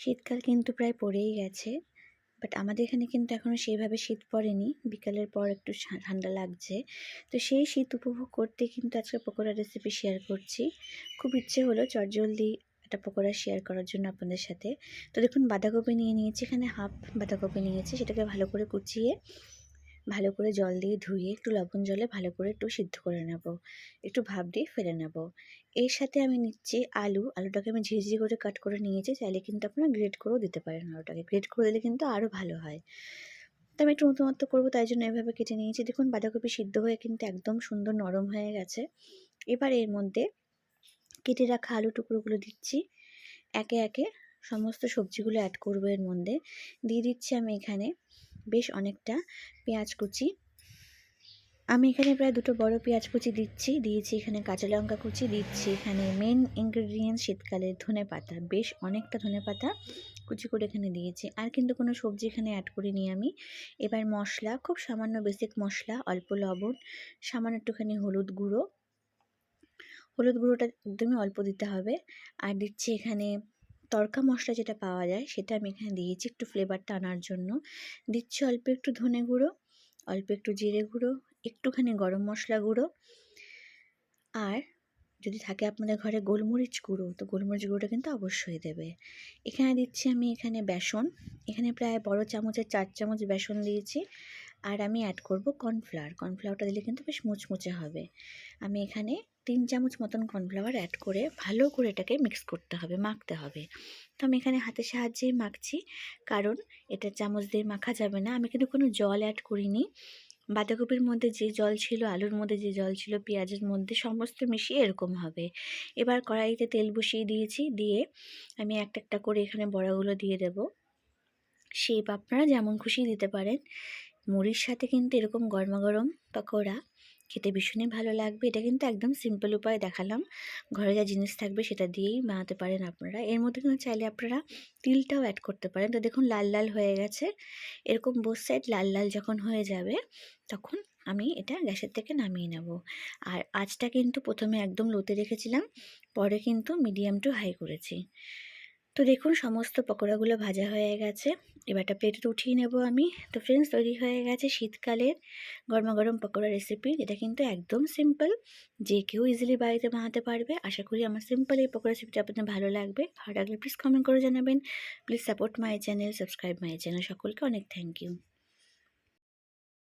শীতকাল কিন্তু প্রায় পড়েই গেছে। বাট আমাদের এখানে কিন্তু এখনও সেইভাবে শীত পড়েনি। বিকালের পর একটু ঠান্ডা লাগছে। তো সেই শীত উপভোগ করতে কিন্তু আজকে পকোড়া রেসিপি শেয়ার করছি। খুব ইচ্ছে হলো চটজলদি একটা পকোড়া শেয়ার করার জন্য আপনাদের সাথে। তো দেখুন, বাঁধাকপি নিয়ে নিয়েছি এখানে, হাফ বাঁধাকপি নিয়েছি। সেটাকে ভালো করে কুচিয়ে ভালো করে জল দিয়ে ধুয়ে একটু লবণ জলে ভালো করে একটু সিদ্ধ করে নেব। একটু ভাব দিয়ে ফেলে নেব। এর সাথে আমি নিচ্ছি আলু। আলুটাকে আমি ঝিঝি করে কাট করে নিয়েছি। চাইলে কিন্তু আপনারা গ্রেড করেও দিতে পারেন আলুটাকে। গ্রেড করে দিলে কিন্তু আরও ভালো হয়। তো আমি একটু নতুনত্ব করব, তাই জন্য এভাবে কেটে নিয়েছি। দেখুন, বাঁধাকপি সিদ্ধ হয়ে কিন্তু একদম সুন্দর নরম হয়ে গেছে। এবার এর মধ্যে কেটে রাখা আলু টুকরোগুলো দিচ্ছি। একে একে সমস্ত সবজিগুলো অ্যাড করব এর মধ্যে। দিয়ে দিচ্ছি আমি এখানে বেশ অনেকটা পেঁয়াজ কুচি। আমি এখানে প্রায় দুটো বড় পেঁয়াজ কুচি দিচ্ছি। দিয়েছি এখানে কাঁচা লঙ্কা কুচি, দিচ্ছি এখানে মেন ইনগ্রেডিয়েন্ট শীতকালের ধনে পাতা বেশ অনেকটা ধনে পাতা কুচি করে এখানে দিয়েছি। আর কিন্তু কোনো সবজি এখানে অ্যাড করিনি আমি। এবার মশলা, খুব সামান্য বেসিক মশলা, অল্প লবণ, সামান্য একটুখানি হলুদ গুঁড়ো। হলুদ গুঁড়োটা একদমই অল্প দিতে হবে। আর দিচ্ছি এখানে তড়কা মশলা যেটা পাওয়া যায়, সেটা আমি এখানে দিয়েছি একটু ফ্লেভারটা আনার জন্য। দিচ্ছি অল্প একটু ধনে গুঁড়ো, অল্প একটু জিরে গুঁড়ো, একটুখানি গরম মশলা গুঁড়ো। আর যদি থাকে আপনাদের ঘরে গোলমরিচ গুঁড়ো, তো গোলমরিচ গুঁড়োটা কিন্তু অবশ্যই দেবে। এখানে দিচ্ছি আমি এখানে বেসন। এখানে প্রায় বড় চামচের চার চামচ বেসন দিয়েছি। আর আমি অ্যাড করব কর্নফ্লাওয়ার কর্নফ্লাওয়ারটা দিলে কিন্তু বেশ মুচমুচে হবে। আমি এখানে তিন চামচ মতন কর্নফ্লাওয়ার অ্যাড করে ভালো করে এটাকে মিক্স করতে হবে, মাখতে হবে। তো আমি এখানে হাতের সাহায্যেই মাখছি, কারণ এটা চামচ দিয়ে মাখা যাবে না। আমি কিন্তু কোনো জল অ্যাড করিনি। বাঁধাকপির মধ্যে যে জল ছিল, আলুর মধ্যে যে জল ছিল, পেঁয়াজের মধ্যে সমস্ত মিশিয়ে এরকম হবে। এবার কড়াইতে তেল বসিয়ে দিয়েছি, দিয়ে আমি একটা একটা করে এখানে বড়াগুলো দিয়ে দেব। শেপ আপনারা যেমন খুশি দিতে পারেন। মুড়ির সাথে কিন্তু এরকম গরমা গরম পকোড়া খেতে ভীষণই ভালো লাগবে। এটা কিন্তু একদম সিম্পল উপায়ে দেখালাম। ঘরে যা জিনিস থাকবে সেটা দিয়েই বানাতে পারেন আপনারা। এর মধ্যে কিন্তু চাইলে আপনারা তিলটাও অ্যাড করতে পারেন। তো দেখুন লাল লাল হয়ে গেছে। এরকম বোস সাইড লাল লাল যখন হয়ে যাবে, তখন আমি এটা গ্যাসের থেকে নামিয়ে নেব। আর আঁচটা কিন্তু প্রথমে একদম লোতে রেখেছিলাম, পরে কিন্তু মিডিয়াম টু হাই করেছি। তো দেখুন, সমস্ত পকোড়াগুলো ভাজা হয়ে গেছে। এবারটা প্লেটে উঠিয়ে নেব আমি। তো ফ্রেন্ডস তৈরি হয়ে গেছে শীতকালের গরমা গরম পকোড়া রেসিপি এটা কিন্তু একদম সিম্পল যে কেউ ইজিলি বাড়িতে বানাতে পারবে। আশা করি আমার সিম্পল এই পকোড়া রেসিপিটা আপনাদের ভালো লাগবে। ভালো লাগলে প্লিজ কমেন্ট করে জানাবেন। Please support my channel subscribe my channel সকলকে অনেক থ্যাংক ইউ